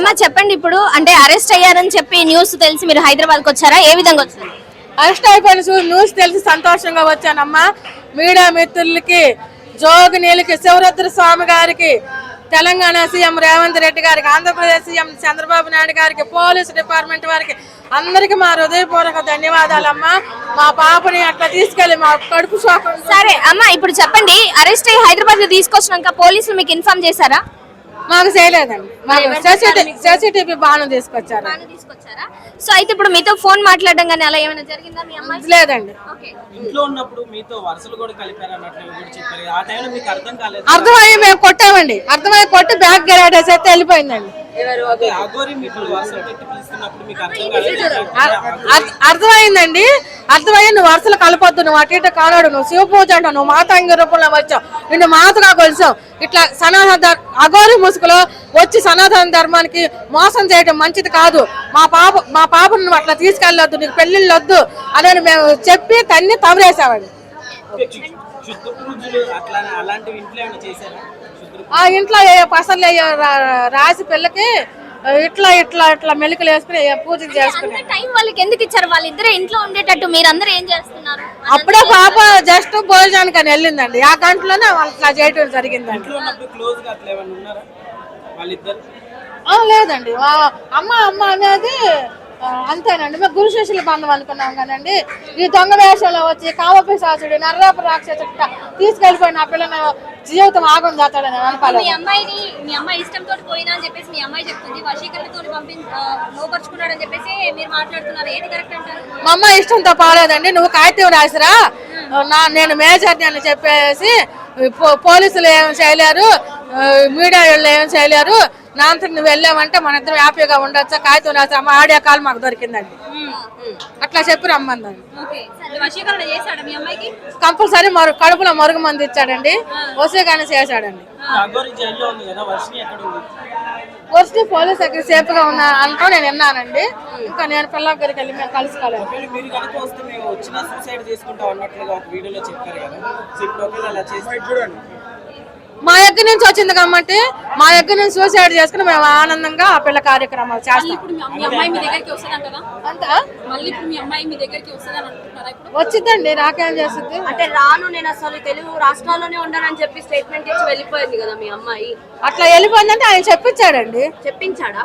అమ్మ చెప్పండి ఇప్పుడు. అంటే అరెస్ట్ అయ్యారని చెప్పి న్యూస్ తెలిసి మీరు హైదరాబాద్కి వచ్చారా? ఏ విధంగా వచ్చారు? అరెస్ట్ అయిపోయిన న్యూస్ తెలిసి సంతోషంగా వచ్చానమ్మా. మీడియా మిత్రులకి జోగినీలకి శివరుద్ర స్వామి గారికి తెలంగాణ సీఎం రేవంత్ రెడ్డి గారికి ఆంధ్రప్రదేశ్ సీఎం చంద్రబాబు నాయుడు గారికి పోలీస్ డిపార్ట్మెంట్ వారికి అందరికి మా హృదయపూర్వక ధన్యవాదాలమ్మా. మా పాపని అట్లా తీసుకెళ్ళి మా కడుపు శోకం సరే అమ్మ ఇప్పుడు చెప్పండి. అరెస్ట్ అయ్యి హైదరాబాద్లో తీసుకొచ్చినాక పోలీసులు మీకు ఇన్ఫార్మ్ చేశారా? మాకు చేయలేదండి. సిసిటివి సిసిటివి బాణం తీసుకొచ్చారు. తీసుకొచ్చారా? సో అయితే ఇప్పుడు మీతో ఫోన్ మాట్లాడడం కానీ అలా ఏమైనా జరిగిందా మీ అమ్మాయి? లేదండి. ఓకే. ఇంట్లో ఉన్నప్పుడు మీతో వరుసలు కూడా కలిపారు అన్నట్లు కూడా చెప్పారు? ఆ టైంలో మీకు అర్థం కాలేదు అర్థమయ్యి మేము కొట్టామండి. అర్థమయ్యి కొట్టి బ్యాగ్ గెలాడేసి అయితే వెళ్ళిపోయిందండి. ఓకే, అఘోరి మీకు వరుసలు పెట్టి పిలుస్తున్నప్పుడు మీకు అర్థం కాలేదు. అర్థ- అర్థమైందండి. అర్థమయ్యి నువ్వు వరుసలు కలపొద్దు నువ్వు అటు ఇటు కానాడు నువ్వు శివ పూజ అంటావు నువ్వు మాతాంగి రూపంలో వచ్చావు నిన్ను మాతగా కొలిసావు ఇట్లా సనాతన ధర్- అఘోరి ముసుగులో వచ్చి సనాతన ధర్మానికి మోసం చేయడం మంచిది కాదు. మా పాప మా పాపను అట్లా తీసుకెళ్ళొద్దు నీకు పెళ్ళిళ్ళు వద్దు అని మేము చెప్పి తన్ని తవరేసామండి అట్లా ఆ ఇంట్లో ఏ పసలు రాసి పిల్లకి ఇట్లా ఇట్లా ఇట్లా మెలికలు వేసుకుని పూజ చేసుకుని టైం వాళ్ళకి ఎందుకు ఇచ్చారు? వాళ్ళిద్దరే ఇంట్లో ఉండేటట్టు మీరందరూ ఏం చేస్తున్నారు? అప్పుడే పాప జస్ట్ భోజనానికి అని వెళ్ళిందండి. ఆ గంటలోనే వాళ్ళు ఇట్లా చేయటం జరిగిందండి. లేదండి. అమ్మ అమ్మ అనేది అంతేనండి. మేము గురు శిష్యుల బంధం అనుకున్నాం కానండి. ఈ దొంగ వేషంలో వచ్చి కామపిశాసుడు నర్రాపు రాక్షసుడు తీసుకెళ్ళిపోయిన ఆ పిల్లని జీవితం ఆగం చేస్తాడని మీ అనుకోలేదు. అమ్మాయిని మీ అమ్మాయి ఇష్టంతో పోయినా అని చెప్పేసి మీ అమ్మాయి చెప్తుంది. వశీకరణతో పంపి ఆ, లోపరుచుకున్నాడని చెప్పేసి మీరు మాట్లాడుతున్నారు. ఏంటి కరెక్ట్ అంటారు? మా అమ్మ ఇష్టంతో పోలేదండి నువ్వు కాగితం రాసిరా? నా నేను మేజర్ని అని చెప్పేసి పో- పోలీసులు ఏం చేయలేరు. మీడియా వాళ్ళు ఏం చేయలేరు. నా అంతటి నువ్వు వెళ్ళామంటే మన ఇద్దరం హ్యాపీగా ఉండొచ్చు? కాగితం రాసి అమ్మ ఆడియో కాల్ మాకు దొరికిందండి. అట్లా చెప్పి రమ్మందండి. ఓకే. వశీకరణ చేశాడు మీ అమ్మాయికి? కంపల్సరీ మరు కడుపులో మరుగు మంది ఇచ్చాడండి. వసే కానీ చేశాడండి. అఘోరి జైల్లో ఉంది కదా వర్షిని ఎక్కడ ఉంది? వస్తే పోలీస్ దగ్గర సేఫ్గా ఉన్నా అనుకో నేను విన్నానండి. ఇంకా నేను పిల్ల దగ్గరికి వెళ్ళి మేము కలుసుకోలేదు. ఒకవేళ మీరు కనుక వస్తే మేము వచ్చిన సూసైడ్ చేసుకుంటాం అన్నట్లుగా ఒక వీడియోలో చెప్పారు కదా. మా దగ్గర నుంచి వచ్చింది కాబట్టి మా దగ్గర నుంచి సూసైడ్ చేసుకుని మేము ఆనందంగా ఆ పిల్ల కార్యక్రమాలు చేస్తాం. ఇప్పుడు మీ మీ అమ్మాయి మీ దగ్గరికి వస్తుందంటారా అంతా? మళ్ళీ ఇప్పుడు మీ అమ్మాయి మీ దగ్గరికి వస్తుందని అనుకుంటున్నారా ఇప్పుడు? వచ్చిందండి నాకేం చేస్తుంది? అంటే రాను నేను అసలు తెలుగు రాష్ట్రాల్లోనే ఉండనని చెప్పి స్టేట్మెంట్ ఇచ్చి వెళ్ళిపోయింది కదా మీ అమ్మాయి. అట్లా వెళ్ళిపోయిందంటే ఆయన చెప్పించాడండి. చెప్పించాడా.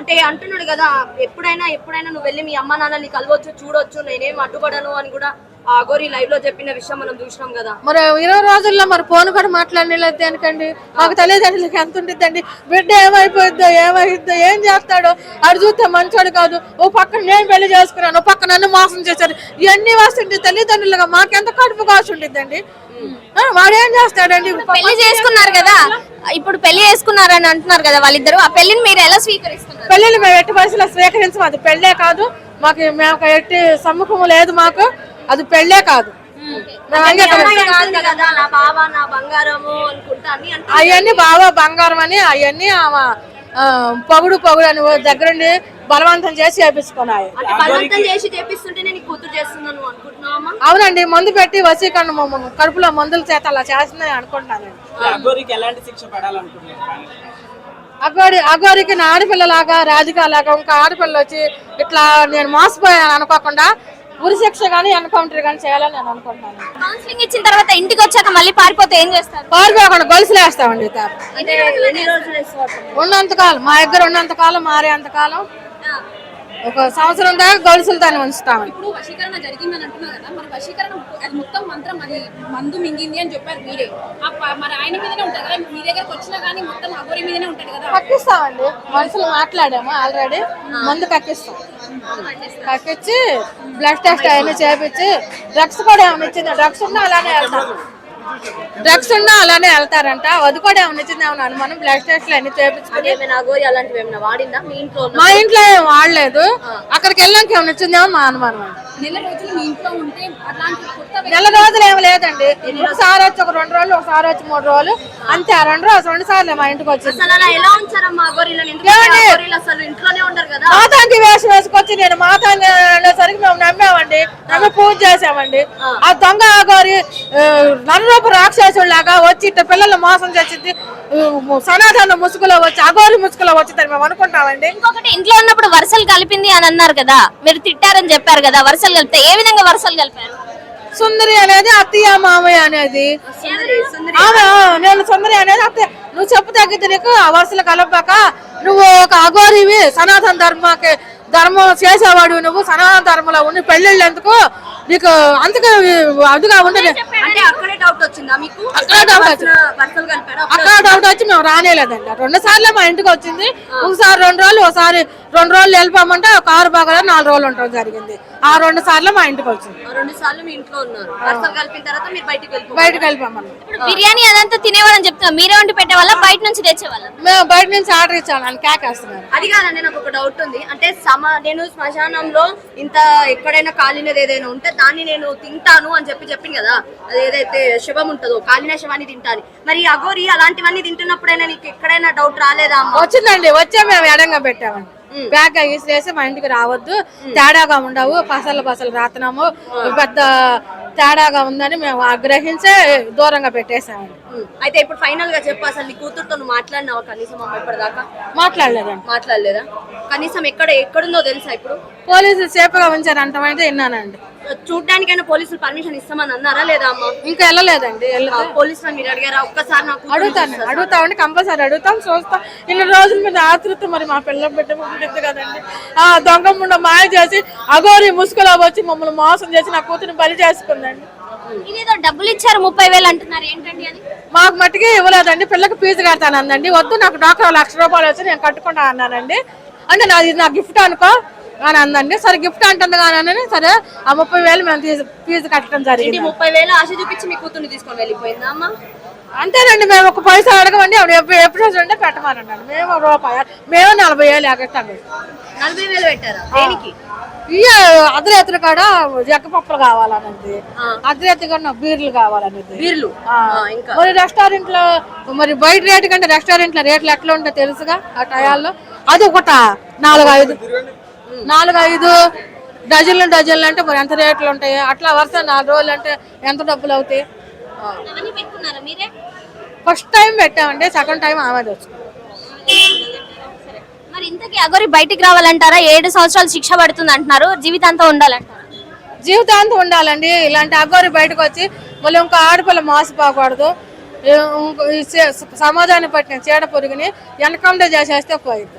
అంటే అంటున్నాడు కదా ఎప్పుడైనా ఎప్పుడైనా నువ్వు వెళ్ళి మీ అమ్మ నాన్నని కలవచ్చు చూడొచ్చు నేనేం అడ్డుపడను అని కూడా ఆ గోరి లైవ్లో చెప్పిన విషయం మనం చూసినాం కదా. మరి ఇరవై రోజుల్లో మరి ఫోన్ కూడా మాట్లాడలేదు దేనికండి? మాకు తల్లిదండ్రులకి ఎంత ఉంటుందండి బిడ్డ ఏమైపోయిద్దో ఏమైద్దో ఏం చేస్తాడో? ఆడు చూస్తే మంచోడు కాదు. ఓ పక్కన నేను పెళ్ళి చేసుకున్నాను ఓ పక్కన నన్ను మోసం చేశారు ఇవన్నీ వస్తుంటే తల్లిదండ్రులుగా మాకెంత కడుపు కాసు ఉంటుందండి వాడు ఏం చేస్తాడండి పెళ్ళి చేసుకున్నారు కదా. ఇప్పుడు పెళ్ళి చేసుకున్నారని అంటున్నారు కదా వాళ్ళిద్దరు. ఆ పెళ్ళిని మీరు ఎలా స్వీకరిస్తున్నారు? పెళ్ళిళ్ళు మేము ఎట్టి పరిస్థితుల్లో స్వీకరించము. అది పెళ్ళే కాదు. మాకు మేము ఎట్టి సమ్ముఖం లేదు మాకు. అది పెళ్ళే కాదు. మేము అంగీకరించం. అమ్మాయి కాదు కదా నా బావ నా బంగారము అనుకుంటా అని అంటు- అవన్నీ బాగా బంగారం అని అవన్నీ ఆమె ఆ, పొగుడు పొగుడు అని దగ్గరుండి బలవంతం చేసి చేపించుకున్నాయి. అంటే బలవంతం చేసి చేపిస్తుంటే నేను కూతురు చేస్తున్నాను అనుకుంటున్నావమ్మా అవునండి మందు పెట్టి వసీకరణ కడుపులో మందుల చేత అలా శిక్ష పడాలనుకుంటున్నారు? అగోరి అగోరికి నా ఆడపిల్లలాగా రాధిక లాగా ఇంకా ఆడపిల్ల వచ్చి ఇట్లా నేను మోసపోయాను అనుకోకుండా ఉరి శిక్ష కానీ ఎన్కౌంటర్ కానీ చేయాలని నేను అనుకుంటున్నాను. కౌన్సిలింగ్ ఇచ్చిన తర్వాత ఇంటికి వచ్చాక మళ్ళీ పారిపోతే ఏం చేస్తారు? పారిపోకుండా గొలుసులు వేస్తామండి ఉన్నంతకాలం మా దగ్గర ఉన్నంతకాలం మారేంతకాలం ఒక సంవత్సరం దాకా గొలుసులతోనే ఉంచుతామండి ఇప్పుడు వశీకరణ జరిగిందని అంటున్నారు కదా మరి వశీకరణ అది మొత్తం మంత్రం అది మందు మింగింది అని చెప్పారు మీరే. ఆ ప- మరి ఆయన మీదనే ఉంటుంది కదా మీ దగ్గరకు వచ్చినా కానీ మొత్తం అగోరి మీదనే ఉంటుంది కదా. కక్కిస్తామండి. మనుషులు మాట్లాడాము ఆల్రెడీ. మందు కక్కిస్తాం. కక్కించి బ్లడ్ టెస్ట్ అవన్నీ చేపించి డ్రగ్స్ కూడా ఏమైనా ఇచ్చింది? డ్రగ్స్ ఉన్నా అలానే వెళ్తారు డ్రగ్స్ ఉన్నా అలానే వెళ్తారంట. అది కూడా ఏమైనా ఇచ్చింది ఏమన్నా అనుమానం? బ్లడ్ టెస్ట్లు అన్ని చేపించుకుని ఏమైనా ఏమైనా మీ ఇంట్లో ఉన్న- మా ఇంట్లో ఏం వాడలేదు. అక్కడికి వెళ్ళాక ఏమైనా ఇచ్చిందేమో మా అనుమానం నెల రోజులు మీ ఇంట్లో ఉంటే అలాంటి కొత్త వ్యక్తి నెల రోజులు ఏమి లేదండి. ఒకసారి వచ్చి ఒక రెండు రోజులు ఒకసారి వచ్చి మూడు రోజులు. అంతే ఆ రెండు రోజులు రెండు సార్లు మా ఇంటికి వచ్చింది. అసలు మాతాంగి వేషం వేసుకొచ్చి నేను మాతాంగి అనేసరికి మేము నమ్మామండి. నమ్మి పూజ చేసామండి ఆ. దొంగ ఆగోరి నరరూప రాక్షసులాగా వచ్చి పిల్లలు మోసం చేసింది సనాతన ముసుగులో వచ్చి అగోరి ముసుగులో వచ్చిందని మేము అనుకుంటామండి. ఇంకొకటి ఇంట్లో ఉన్నప్పుడు వరుసలు కలిపింది అని అన్నారు కదా. మీరు తిట్టారని చెప్పారు కదా వరుసలు కలిపితే ఏ విధంగా వరుసలు కలిపారు? సుందరి అనేది అత్తయ్య మామయ్య అనేది. నేను సుందరి అనేది అత్తయ్య. నువ్వు చెప్పు తగ్గితే నీకు వరుసలు కలపక నువ్వు ఒక అఘోరివి సనాతన ధర్మకి ధర్మం చేసేవాడు నువ్వు సనాతన ధర్మంలో ఉండి పెళ్ళిళ్ళు ఎందుకు నీకు అంతగా అదిగా ఉండదు అక్కడ డౌట్ వచ్చి మేము రానేలేదండి. రెండు సార్లు మా ఇంటికి వచ్చింది. ఒకసారి రెండు రోజులు ఒకసారి రెండు రోజులు వెళ్ళిపోమంటే కారు బాగా నాలుగు రోజులు ఉండడం జరిగింది. ఆ రెండు సార్లు మా ఇంటికి వచ్చింది. రెండు సార్లు మీ ఇంట్లో ఉన్నారు. కలిపిన తర్వాత మీరు బయటికి బయటకు వెళ్ళిపోమని ఇప్పుడు బిర్యానీ అదంతా తినేవాళ్ళని చెప్తున్నా. మీరే వండి పెట్టేవాళ్ళ బయట నుంచి తెచ్చేవాళ్ళ? మేము బయట నుంచి ఆర్డర్ ఇచ్చాను అని కేకేస్తున్నారు అది కాదండి నాకు ఒక డౌట్ ఉంది. అంటే సమ నేను శ్మశానంలో ఇంత ఎక్కడైనా కాలినది ఏదైనా ఉంటే దాన్ని నేను తింటాను అని చెప్పి చెప్పింది కదా. అది ఏదైతే శవం ఉంటుందో కాలిన శవాన్ని తింటాను. మరి ఈ అఘోరి అలాంటివన్నీ తింటున్నప్పుడైనా నీకు ఎక్కడైనా డౌట్ రాలేదా అమ్మ? వచ్చిందండి. వచ్చే మేము ఎడంగా పెట్టామండి. బ్యాగ్ వేసి మా ఇంటికి రావద్దు. తేడాగా ఉండవు. పసలు పసలు రాతున్నాము. పెద్ద తేడాగా ఉందని మేము గ్రహించే దూరంగా పెట్టేసామండి ఉమ్. అయితే ఇప్పుడు ఫైనల్గా చెప్పు అసలు నీ కూతురుతో మాట్లాడినావా కనీసం అమ్మ ఇప్పటిదాకా? మాట్లాడలేదండి మాట్లాడలేదా? కనీసం ఎక్కడ ఎక్కడుందో తెలుసా ఇప్పుడు? పోలీసులు సేఫ్గా ఉంచారు అంటమైతే విన్నానండి. చూడ్డానికైనా పోలీసులు పర్మిషన్ ఇస్తామని అన్నారా లేదా అమ్మ? ఇంకా వెళ్ళలేదండి పోలీసులు మీరు అడిగారా? ఒక్కసారి నాకు అడుగుతాను అడుగుతామండి కంపల్సరీ అడుగుతాం చూస్తాం. ఇన్ని రోజుల మీద ఆతృత మరి మా పిల్లల బిడ్డ కదండి. ఆ దొంగ ముండ మాయ చేసి అగోరి ముసుగులో వచ్చి మమ్మల్ని మోసం చేసి నా కూతురిని బలి చేసుకుందండి. ఇదేదో డబ్బులు ఇచ్చారు ముప్పై వేలు అంటున్నారు. ఏంటండి అది? మాకు మట్టికి ఇవ్వలేదండి పిల్లకి ఫీజు కడతాను అందండి వద్దు నాకు డాక్టర్ లక్ష రూపాయలు వచ్చి నేను కట్టుకుంటా అన్నానండి. అంటే నాది నా గిఫ్ట్ అనుకో అని అందండి. సరే గిఫ్ట్ అంటుంది కానీ సరే ఆ ముప్పై వేలు మేము ఫీజు కట్టడం జరిగింది. ముప్పై వేలు ఆశ చూపించి మీ కూతుర్ని తీసుకొని వెళ్ళిపోయిందా అమ్మ? అంతేనండి మేము ఒక పైసా అడగమండి ఎప్పుడు ఎప్పుడు ఉంటే పెట్టమనండి. మేము రూపాయి మేము నలభై వేలు ఎగస్తాం నలభై వేలు పెట్టారా? దేనికి? ఇయ్య అర్ధరాత్రి కాడ జక్క పప్పులు కావాలన్నది అర్ధరాత్రి కాడ నాకు బీర్లు కావాలన్నది బీర్లు? మరి రెస్టారెంట్లో మరి బయట రేటు కంటే రెస్టారెంట్లో రేట్లు ఎట్లా ఉంటాయో తెలుసుగా ఆ టయాల్లో? అది ఒకట నాలుగు ఐదు. నాలుగు ఐదు డజన్లు డజన్లు అంటే మరి ఎంత రేట్లు ఉంటాయి? అట్లా వరుస నాలుగు రోజులు అంటే ఎంత డబ్బులు అవుతాయి? ఫస్ట్ టైం పెట్టామంటే సెకండ్ టైం ఆమెది వచ్చింది మరి ఇంతకీ అగోరి బయటికి రావాలంటారా? ఏడు సంవత్సరాలు శిక్ష పడుతుంది అంటున్నారు. జీవితాంతం ఉండాలంటారా? జీవితాంతం ఉండాలండి. ఇలాంటి అగ్గోరి బయటకు వచ్చి మళ్ళీ ఇంకో ఆడపిల్ల మోసపోకూడదు. సమాజాన్ని పట్టిన చీడ పురుగుని వెనకండే చేసేస్తే పోయింది.